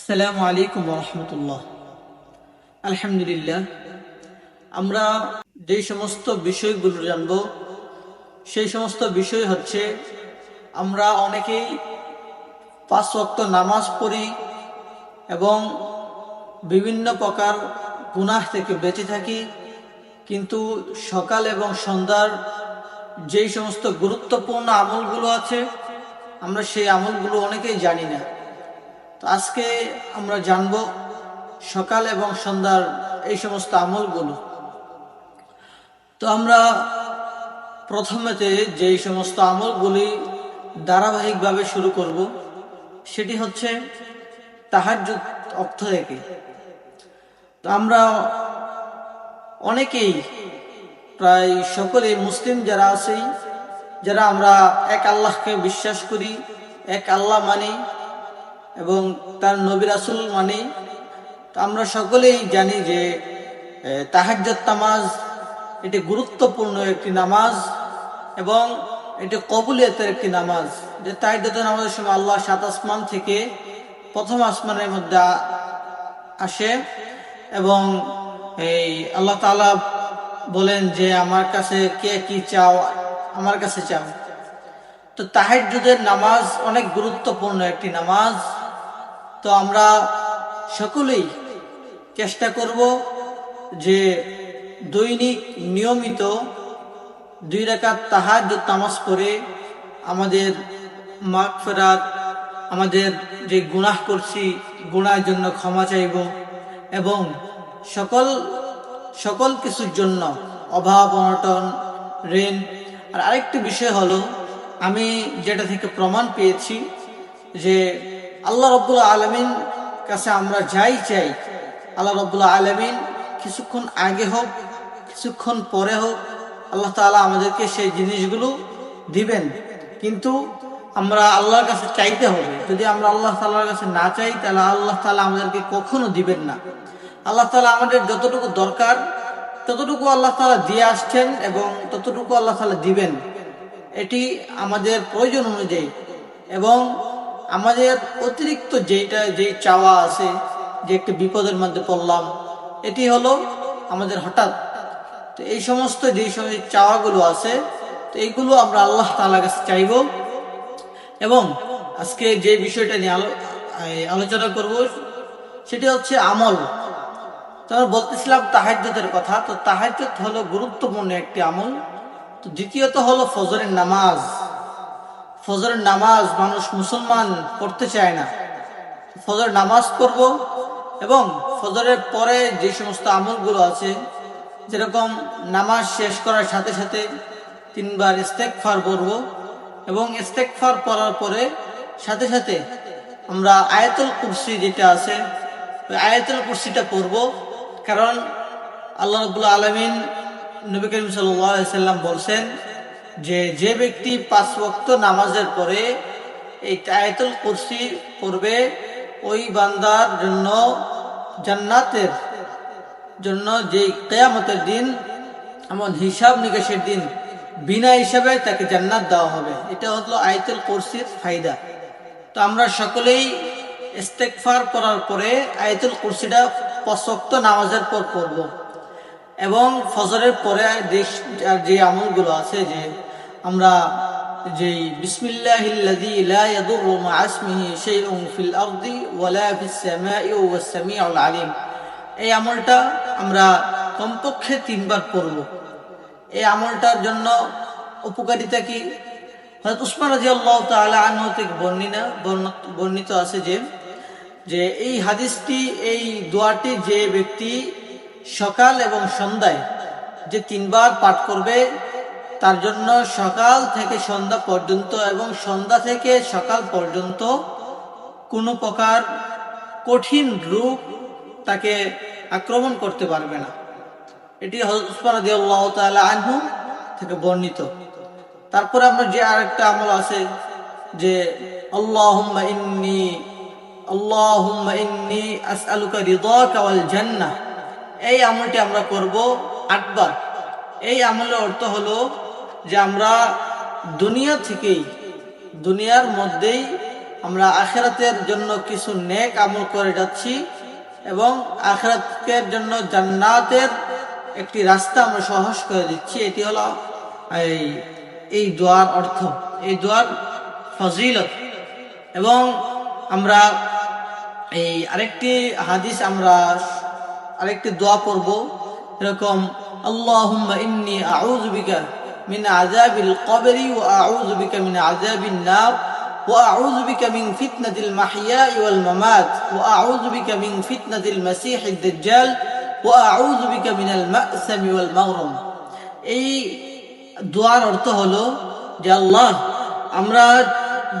আসসালামু আলাইকুম রহমতুল্লাহ। আলহামদুলিল্লাহ, আমরা যে সমস্ত বিষয়গুলো জানব, সেই সমস্ত বিষয় হচ্ছে, আমরা অনেকেই পাঁচ ওয়াক্ত নামাজ পড়ি এবং বিভিন্ন প্রকার গুনাহ থেকে বেঁচে থাকি, কিন্তু সকাল এবং সন্ধ্যার যেই সমস্ত গুরুত্বপূর্ণ আমলগুলো আছে, আমরা সেই আমলগুলো অনেকেই জানি না। তো আজকে আমরা জানব সকাল এবং সন্ধ্যার এই সমস্ত আমলগুলো। তো আমরা প্রথমেতে যেই সমস্ত আমলগুলি ধারাবাহিকভাবে শুরু করব, সেটি হচ্ছে তাহার অর্থ থেকে। তো আমরা অনেকেই, প্রায় সকলে মুসলিম যারা আছি, যারা আমরা এক আল্লাহকে বিশ্বাস করি, এক আল্লাহ মানি এবং তার নবী রাসুল মানি আমরা সকলেই জানি যে তাহাজ্জত নামাজ এটি গুরুত্বপূর্ণ একটি নামাজ এবং এটি কবুলিয়তের একটি নামাজ। যে তাহাজ্জত নামাজের সময় আল্লাহ সাত আসমান থেকে প্রথম আসমানের মধ্যে আসে এবং এই আল্লাহ তালা বলেন যে, আমার কাছে কে কি চাও, আমার কাছে চাও। তো তাহাজ্জুদের নামাজ অনেক গুরুত্বপূর্ণ একটি নামাজ। তো আমরা সকলেই চেষ্টা করব যে দৈনিক নিয়মিত দুই রেখাত তাহাজ তামাজ করে আমাদের মাগ ফেরার আমাদের যে গুনাহ করছি গুণার জন্য ক্ষমা চাইব এবং সকল সকল কিছুর জন্য অভাব, অনটন, ঋণ। আর আরেকটি বিষয় হলো, আমি যেটা থেকে প্রমাণ পেয়েছি যে আল্লাহ রব্বুল্লা আলমিন কাছে আমরা যাই চাই। আল্লাহ রব্বুল্লা আলমিন কিছুক্ষণ আগে হোক, কিছুক্ষণ পরে হোক, আল্লাহ তালা আমাদেরকে সেই জিনিসগুলো দিবেন। কিন্তু আমরা আল্লাহর কাছে চাইতে হবে। যদি আমরা আল্লাহ তালার কাছে না চাই, তাহলে আল্লাহ তালা আমাদেরকে কখনো দিবেন না। আল্লাহ তালা আমাদের যতটুকু দরকার, ততটুকু আল্লাহ তালা দিয়ে আসছেন এবং ততটুকু আল্লাহ তালা দিবেন। এটি আমাদের প্রয়োজন অনুযায়ী। এবং আমাদের অতিরিক্ত যেটা যেই চাওয়া আছে, যে একটি বিপদের মধ্যে পড়লাম, এটি হলো আমাদের হঠাৎ। তো এই সমস্ত যেই সময় চাওয়াগুলো আছে, তো এইগুলো আমরা আল্লাহ তালার কাছে চাইব। এবং আজকে যে বিষয়টা নিয়ে আলোচনা করব, সেটি হচ্ছে আমল। তো আমরা বলতেছিলাম তাহাজ্যতের কথা, তো তাহাজ্যত হলো গুরুত্বপূর্ণ একটি আমল। তো দ্বিতীয়ত হলো ফজরের নামাজ। ফজরের নামাজ মানুষ মুসলমান পড়তে চায় না। ফজর নামাজ পড়ব এবং ফজরের পরে যে সমস্ত আমলগুলো আছে, যেরকম নামাজ শেষ করার সাথে সাথে তিনবার ইস্তেকফার পড়ব এবং ইস্তেকফার পড়ার পরে সাথে সাথে আমরা আয়াতুল কুরসি যেটা আছে, ওই আয়াতুল কুরসিটা পড়ব। কারণ আল্লাহ রবুল্লা আলমিন নবী করিম সাল্লাম বলছেন যে যে ব্যক্তি পাঁচ ওয়াক্ত নামাজের পরে এই আয়াতুল কুরসি পড়বে, ওই বান্দার জন্য জান্নাতের জন্য যে কেয়ামতের দিন, এমন হিসাব নিকাশের দিন, বিনা হিসাবে তাকে জান্নাত দেওয়া হবে। এটা হলো আয়াতুল কুরসির ফায়দা। তো আমরা সকলেই ইস্তেকফার করার পরে আয়াতুল কুরসিটা পশক্ত নামাজের পর পড়ব। এবং ফজরের পরে দেশ যে আমলগুলো আছে, যে আমরা যে বিসমিল্লাহিল্লাযী আলিম। এই আমলটা আমরা কমপক্ষে তিনবার পড়ব। এই আমলটার জন্য উপকারিতা কি? হযরত উসমান রাদিয়াল্লাহু তাআলা আনহু থেকে বর্ণিনা বর্ণিত আছে যে যে এই হাদিসটি, এই দোয়াটি যে ব্যক্তি সকাল এবং সন্ধ্যায় যে তিনবার পাঠ করবে, তার জন্য সকাল থেকে সন্ধ্যা পর্যন্ত এবং সন্ধ্যা থেকে সকাল পর্যন্ত কোনো প্রকার কঠিন রূপ তাকে আক্রমণ করতে পারবে না। এটি আনহু থেকে বর্ণিত। তারপরে আমরা যে আরেকটা আমল আছে যে আল্লাহ জান্নাহ। এই আমলটি আমরা করব আটবার। এই আমলের অর্থ হলো যে আমরা দুনিয়া থেকেই, দুনিয়ার মধ্যেই আমরা আখেরাতের জন্য কিছু নেক আমল করে যাচ্ছি এবং আখেরাতের জন্য জান্নাতের একটি রাস্তা আমরা সহজ করে দিচ্ছি। এটি হলো এই এই দোয়ার অর্থ। এই দোয়ার ফজিলত। এবং আমরা এই আরেকটি হাদিস আমরা আরেকটি দোয়া পড়ব। এরকম, আল্লাহুম্মা ইন্নি আউযু বিকা মিন আযাবিল ওয়া আউযু বিকা মিন আযাবিন নার ওয়া আউযু বিকা মিন ফিতনাতিল মাহইয়াই ওয়াল মামাত ওয়া আউযু বিকা মিন ফিতনাতিল মাসীহিদ দাজ্জাল ওয়া আউযু বিকা মিনাল মা'সামি ওয়াল মাগরাম। এই দোয়ার অর্থ হলো যে, আল্লাহ, আমরা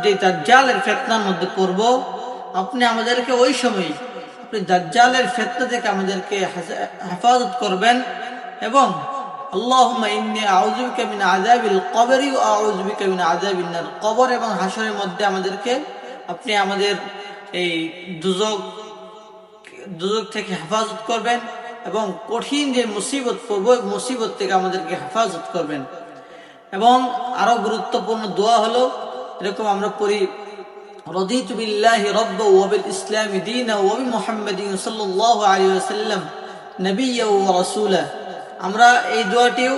যে দাজ্জালের ফেতনার মধ্যে পড়ব, আপনি আমাদেরকে ওই সময় আপনি দাজ্জালের ফেতনা থেকে আমাদেরকে হেফাজত করবেন এবং কবরি এবং হাসরের মধ্যে আমাদেরকে আপনি আমাদের এই দুজক দুজক থেকে হেফাজত করবেন এবং কঠিন যে মুসিবত পড়ব মুসিবত থেকে আমাদেরকে হেফাজত করবেন। এবং আরও গুরুত্বপূর্ণ দোয়া হলো, এরকম আমরা পড়ি رضيت بالله ربا وبالإسلام دينا وبمحمد صلى الله عليه وسلم نبيا ورسولا আমরা এই দোয়াটিও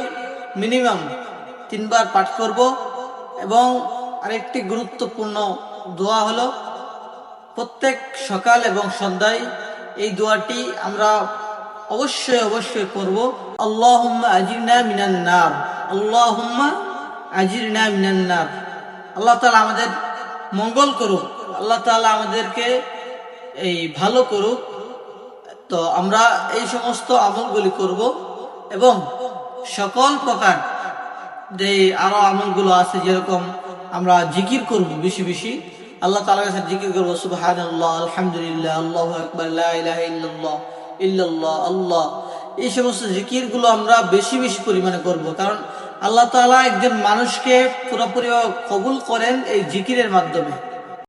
মিনিমাম তিনবার পাঠ করব এবং আরেকটি গুরুত্বপূর্ণ দোয়া হলো প্রত্যেক সকাল এবং সন্ধ্যায় এই দোয়াটি আমরা অবশ্যই অবশ্যই করব আল্লাহুম্মা আজিরনা মিনান নার আল্লাহুম্মা আজিরনা মিনান নার আল্লাহ তাআলা আমাদের মঙ্গল করুক, আল্লাহ তাআলা আমাদেরকে এই ভালো করুক। তো আমরা এই সমস্ত আমলগুলি করব এবং সকল প্রকার যে আরও আমলগুলো আছে যেরকম আমরা জিকির করব বেশি বেশি, আল্লাহ তাআলার কাছে জিকির করব, সুবহানাল্লাহ, আলহামদুলিল্লাহ, আল্লাহ আকবার ইল্লাল্লাহ ইল্লাল্লাহ, আল্লাহ। এই সমস্ত জিকিরগুলো আমরা বেশি বেশি পরিমাণে করব, কারণ আল্লাহ তালা একজন মানুষকে পুরোপুরি কবুল করেন এই জিকিরের মাধ্যমে।